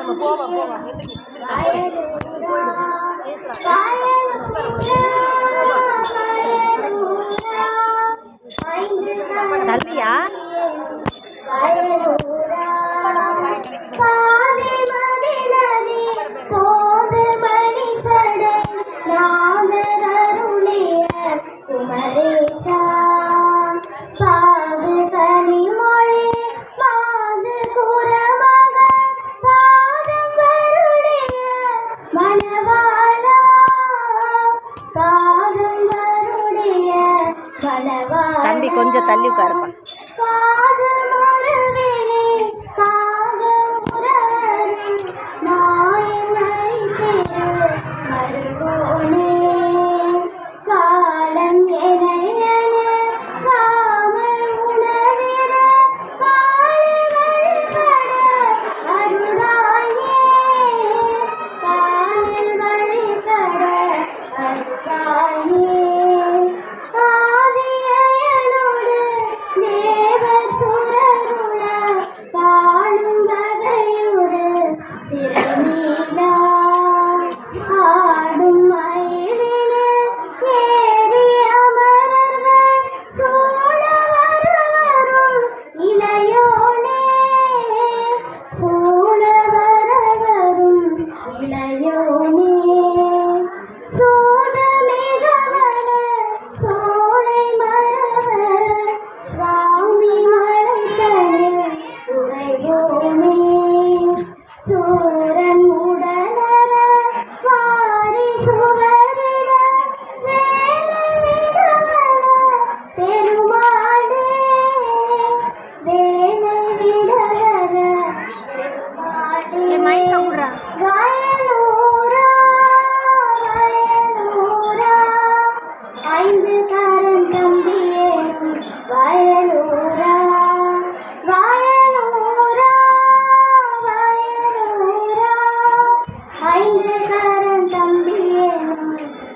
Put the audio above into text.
நம்ம போவோம் போவோம் தள்ளியா? வனவாளா பாதங்களுடைய வனவாளா தம்பி கொஞ்சம் தள்ளி உட்காருப்பா. காலம் என